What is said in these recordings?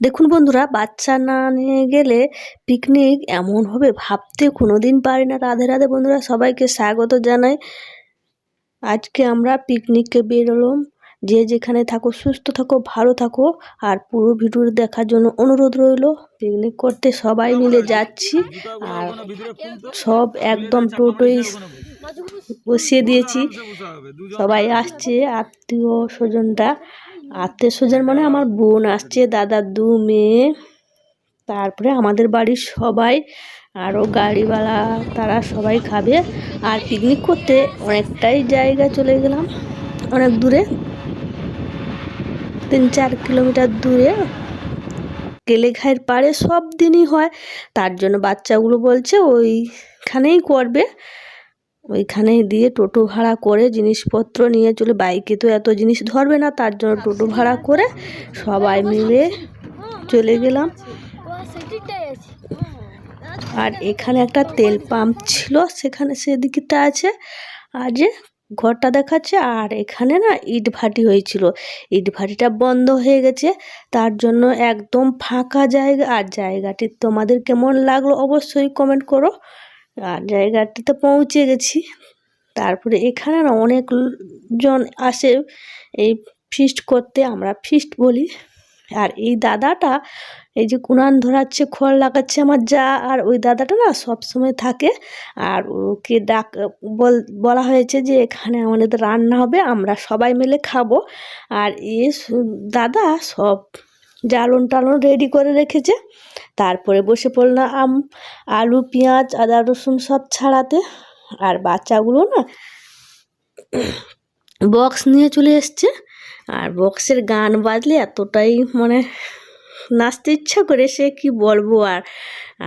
দেখুন বন্ধুরা, বাচ্চা না নিয়ে গেলে পিকনিক এমন হবে ভাবতে কোনোদিন পারি না। রাধে রাধে বন্ধুরা, সবাইকে স্বাগত জানাই। আজকে আমরা পিকনিককে বেরোলাম যে যেখানে থাকো, সুস্থ থাকো, ভালো থাকো। আর পুরো ভিডিও দেখার জন্য অনুরোধ রইল পিকনিক করতে সবাই মিলে যাচ্ছি। আর সব একদম টোটোই বসিয়ে দিয়েছি। সবাই আসছে, আত্মীয় স্বজনরা। আত্মীয় স্বজন মানে আমার বোন আসছে দাদার দু মেয়ে। তারপরে আমাদের বাড়ির সবাই আরও গাড়িওয়ালা, তারা সবাই খাবে। আর পিকনিক করতে অনেকটাই জায়গা চলে গেলাম, অনেক দূরে। তিন চার কিলোমিটার দূরে। কেলেঘাইয়ের পাড়ে সব দিনই হয়। তার জন্য বাচ্চাগুলো বলছে, ওইখানেই করবে। ওইখানে দিয়ে টোটো ভাড়া করে জিনিসপত্র নিয়ে চলে, বাইকে তো এত জিনিস ধরবে না, তার জন্য টোটো ভাড়া করে সবাই মিলে চলে গেলাম। আর এখানে একটা তেল পাম্প ছিল, সেখানে সেদিকটা আছে, আর যে ঘরটা দেখাচ্ছে, আর এখানে না ইট ভাটি হয়েছিল। ইট ভাটিটা বন্ধ হয়ে গেছে, তার জন্য একদম ফাঁকা জায়গা, আর জায়গাটি তোমাদের কেমন লাগল অবশ্যই কমেন্ট করো। আর জায়গাটিতে পৌঁছে গেছি। তারপরে এখানে না অনেক জন আসে, এই ফিস্ট করতে, আমরা ফিস্ট বলি। আর এই দাদাটা, এই যে কুনান ধরাচ্ছে খড় লাগাচ্ছে আমার যা, আর ওই দাদাটা না সব সময় থাকে। আর ওকে ডাক, বল, বলা হয়েছে যে এখানে আমাদের রান্না হবে, আমরা সবাই মিলে খাব। আর এ দাদা সব জ্বালন টালন রেডি করে রেখেছে। তারপরে বসে পড়লাম আম, আলু, পেঁয়াজ, আদা, রসুন সব ছাড়াতে। আর বাচ্চাগুলো না বক্স নিয়ে চলে এসছে। আর বক্সের গান বাজলে এতটাই মানে নাচতে ইচ্ছা করে, সে কি বলব আর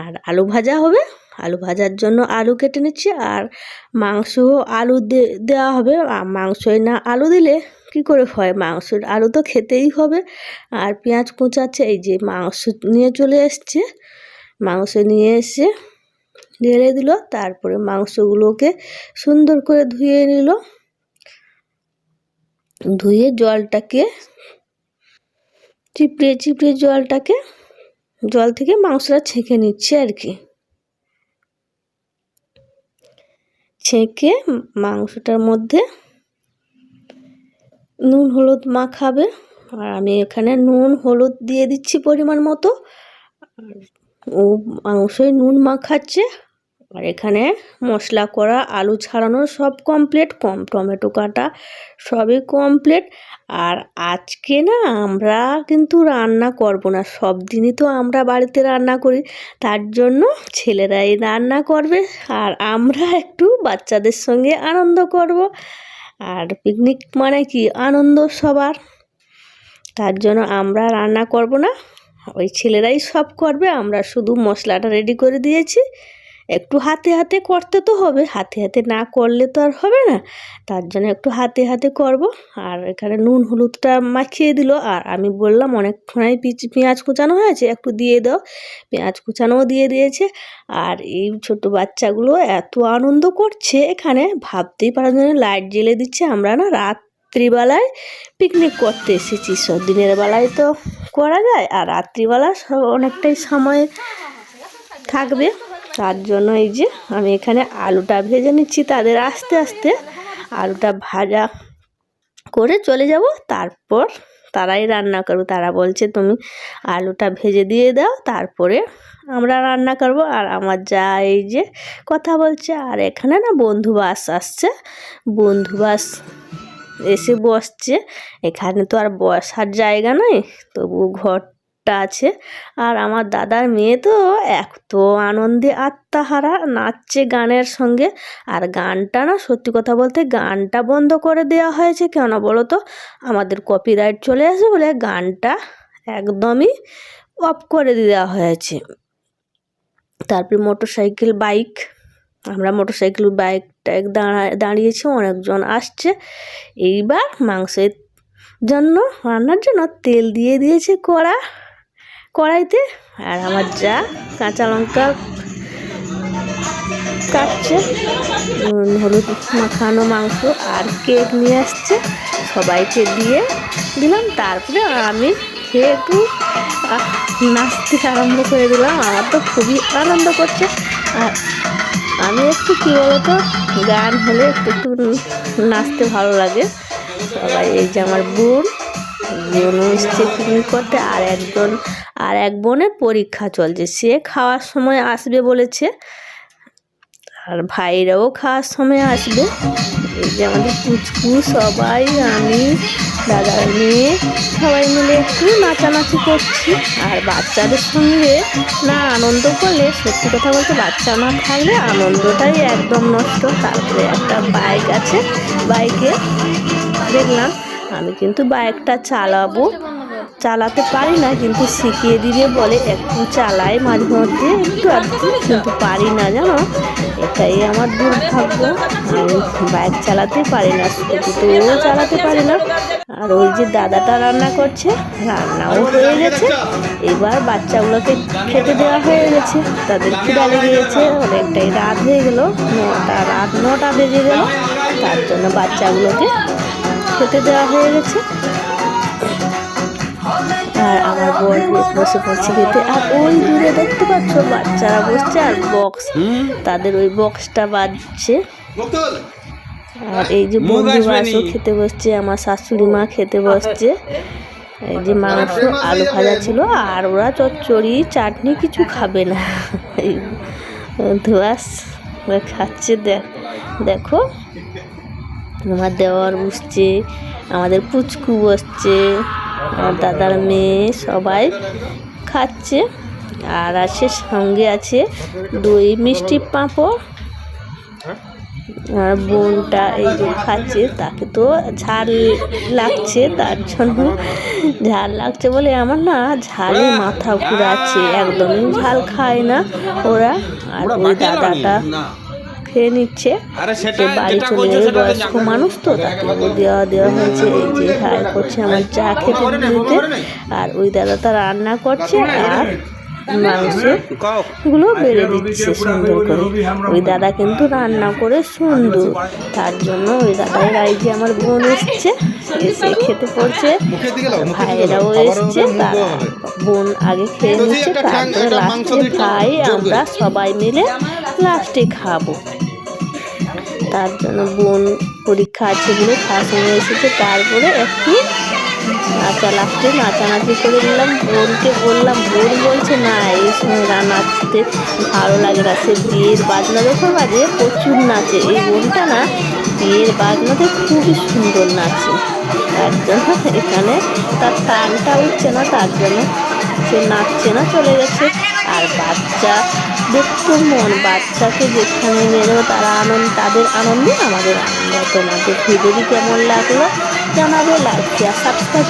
আর আলু ভাজা হবে? আলু ভাজার জন্য আলু কেটে নিচ্ছি আর মাংস আলু দেওয়া হবে। মাংসই না আলু দিলে কি করে হয়? মাংসের আলু তো খেতেই হবে। আর পেঁয়াজ কুচাচ্ছে, এই যে মাংস নিয়ে চলে এসছে। মাংস নিয়ে এসে ঢেলে দিল, তারপরে মাংসগুলোকে সুন্দর করে ধুয়ে নিল। ধুয়ে জলটাকে, চিপড়ে চিপড়ে জলটাকে, জল থেকে মাংসটা ছেঁকে নিচ্ছে আর কি। ছেঁকে মাংসটার মধ্যে নুন হলুদ মাখাবে। আর আমি এখানে নুন হলুদ দিয়ে দিচ্ছি পরিমাণ মতো। আর ও মাংসই নুন মাখাচ্ছে। আর এখানে মশলা করা, আলু ছাড়ানো সব কমপ্লিট কম টমেটো কাটা সবই কমপ্লিট আর আজকে না আমরা কিন্তু রান্না করব না, সব দিনই তো আমরা বাড়িতে রান্না করি, তার জন্য ছেলেরাই রান্না করবে আর আমরা একটু বাচ্চাদের সঙ্গে আনন্দ করব। আর পিকনিক মানে কি? আনন্দ সবার। তার জন্য আমরা রান্না করব না, ওই ছেলেরাই সব করবে, আমরা শুধু মশলাটা রেডি করে দিয়েছি। একটু হাতে হাতে করতে তো হবে, হাতে হাতে না করলে তো আর হবে না। তার জন্য একটু হাতে হাতে করব। আর এখানে নুন হলুদটা মাখিয়ে দিল। আর আমি বললাম অনেকক্ষণাই পেঁয়াজ কুচানো হয়েছে, একটু দিয়ে দাও। পেঁয়াজ কুচানোও দিয়ে দিয়েছে। আর এই ছোট বাচ্চাগুলো এত আনন্দ করছে এখানে। ভাবতেই পারার জন্য লাইট জ্বেলে দিচ্ছে। আমরা না রাত রাত্রিবেলায় পিকনিক করতে এসেছি। সব দিনের বেলায় তো করা যায়। আর রাত্রিবেলা সব অনেকটাই সময় থাকবে। তার জন্য এই যে আমি এখানে আলুটা ভেজে নিচ্ছি। তাদের আস্তে আস্তে আলুটা ভাজা করে চলে যাব। তারপর তারাই রান্না করব। তারা বলছে, তুমি আলুটা ভেজে দিয়ে দাও, তারপরে আমরা রান্না করব। আর আমার যা এই যে কথা বলছে, আর এখানে না বন্ধু বাস আসছে। বন্ধু বাস এসে বসছে। এখানে তো আর বসার জায়গা নয় তবু ঘর টা আছে। আর আমার দাদার মেয়ে তো এত আনন্দে আত্মাহারা নাচছে গানের সঙ্গে। আর গানটা না সত্যি কথা বলতে গানটা বন্ধ করে দেওয়া হয়েছে কেন বলো তো আমাদের কপিরাইট চলে আসে বলে গানটা একদমই অফ করে দেওয়া হয়েছে। তারপরে মোটর সাইকেল বাইক আমরা মোটর সাইকেল বাইক টাইক দাঁড়া, দাঁড়িয়েছি, অনেকজন আসছে। এইবার মাংসের জন্য, রান্নার জন্য তেল দিয়ে দিয়েছে কড়া। কড়াইতে আর আমার যা কাঁচা লঙ্কা কাটছে হলুদ মাখানো মাংস আর কেক নিয়ে আসছে, সবাইকে দিয়ে দিলাম। তারপরে আমি খেয়ে একটু নাচতে আরম্ভ করে দিলাম। আমার তো খুবই আনন্দ করছে। আর আমি একটু কী বলতো, গান হলে একটু একটু নাচতে ভালো লাগে। সবাই, এই যে আমার বোন বোন এসছে পিকনিক করতে আর একজন আর এক বোনের পরীক্ষা চলছে। সে খাওয়ার সময় আসবে বলেছে। আর ভাইরাও খাওয়ার সময় আসবে। এই যে আমাদের পুচকু, সবাই, আমি দাদার মেয়ে, সবাই মিলে একটু নাচানাচি করছি। আর বাচ্চাদের সঙ্গে না আনন্দ করলে, সত্যি কথা বলতে বাচ্চা না থাকলে আনন্দটাই একদম নষ্ট। তারপরে একটা বাইক আছে, বাইকে দেখলাম, আমি কিন্তু বাইকটা চালাবো। চালাতে পারি না, কিন্তু শিখিয়ে দিবে বলে, একটু চালাই মাঝে মধ্যে, একটু আধটু কিন্তু পারি না, জানো? এটাই আমার দুর্ভাগ্য। আমি বাইক চালাতে পারি না স্কুটিতেও চালাতে পারি না। আর ওই যে দাদাটা রান্না করছে, রান্নাও হয়ে গেছে। এবার বাচ্চাগুলোকে খেতে দেওয়া হয়ে গেছে। তাদের খিদা লেগে গেছে অনেকটাই রাত হয়ে গেল। নটা, রাত নটা বেজে গেল। তার জন্য বাচ্চাগুলোকে খেতে দেওয়া হয়ে গেছে। আর আমার বর বসে পড়ছে খেতে। আর ওই দূরে দেখতে পাচ্ছ বাচ্চারা বসছে আর বক্স তাদের ওই বক্সটা বাজছে। আর এই যে বন্ধু নি। খেতে বসছে আমার শাশুড়ি মা খেতে বসছে। এই যে মাংস আলু ভাজা ছিল আর ওরা চচ্চড়ি চাটনি কিছু খাবে না। ধোয়াস খাচ্ছে দেখ দেখো। আমার দেওয়ার বসছে আমাদের পুচকু বসছে। দাদার মেয়ে সবাই খাচ্ছে আর আছে সঙ্গে আছে দই মিষ্টি পাঁপড়। আর বোনটা এই যে খাচ্ছে, তাকে তো ঝাল লাগছে, তার জন্য ঝাল লাগছে বলে আমার না ঝালে মাথা ঘুরাচ্ছে, একদমই ঝাল খায় না ওরা। আর ওই দাদাটা খেয়ে নিচ্ছে আরে সে বাড়ি চলে যাবে বয়স্ক মানুষ তো তাকে দেওয়া দেওয়া হয়েছে এই যে হাই করছে আমার চা খেতে দিতে আর ওই দাদাটা রান্না করছে আরগুলো বেড়ে দিচ্ছে সুন্দর করে ওই দাদা কিন্তু রান্না করে সুন্দর তার জন্য ওই যে আমার বোন এসছে এসে খেতে পড়ছে ভাইয়েরাও এসছে তারা বোন আগে খেয়ে নিচ্ছে তারপরে লাস্টে ভাই আমরা সবাই মিলে লাস্টে খাব তার জন্য বোন পরীক্ষা আছে বলে খাওয়ার হয়ে এসেছে। তারপরে একটু নাচা লাস্টে নাচানাচি করে নিলাম। বোনকে বললাম, বোন বলছে, না, এই সময় নাচতে ভালো লাগে না। সে বিয়ের বাজনা যখন বাজে প্রচুর নাচে। এই বোনটা না বিয়ের বাজনাতে খুবই সুন্দর নাচে। তার জন্য এখানে তার টানটা উঠছে না, তার জন্য সে নাচছে না, চলে গেছে। আর বাচ্চা দেখতো মন, বাচ্চাকে যেখানে মেরেও তারা আনন্দ, তাদের আনন্দে আমাদের আনন্দ। তোমাদের ভিডিওটি কেমন লাগল জানাবে লাইক শেয়ার সাবস্ক্রাইব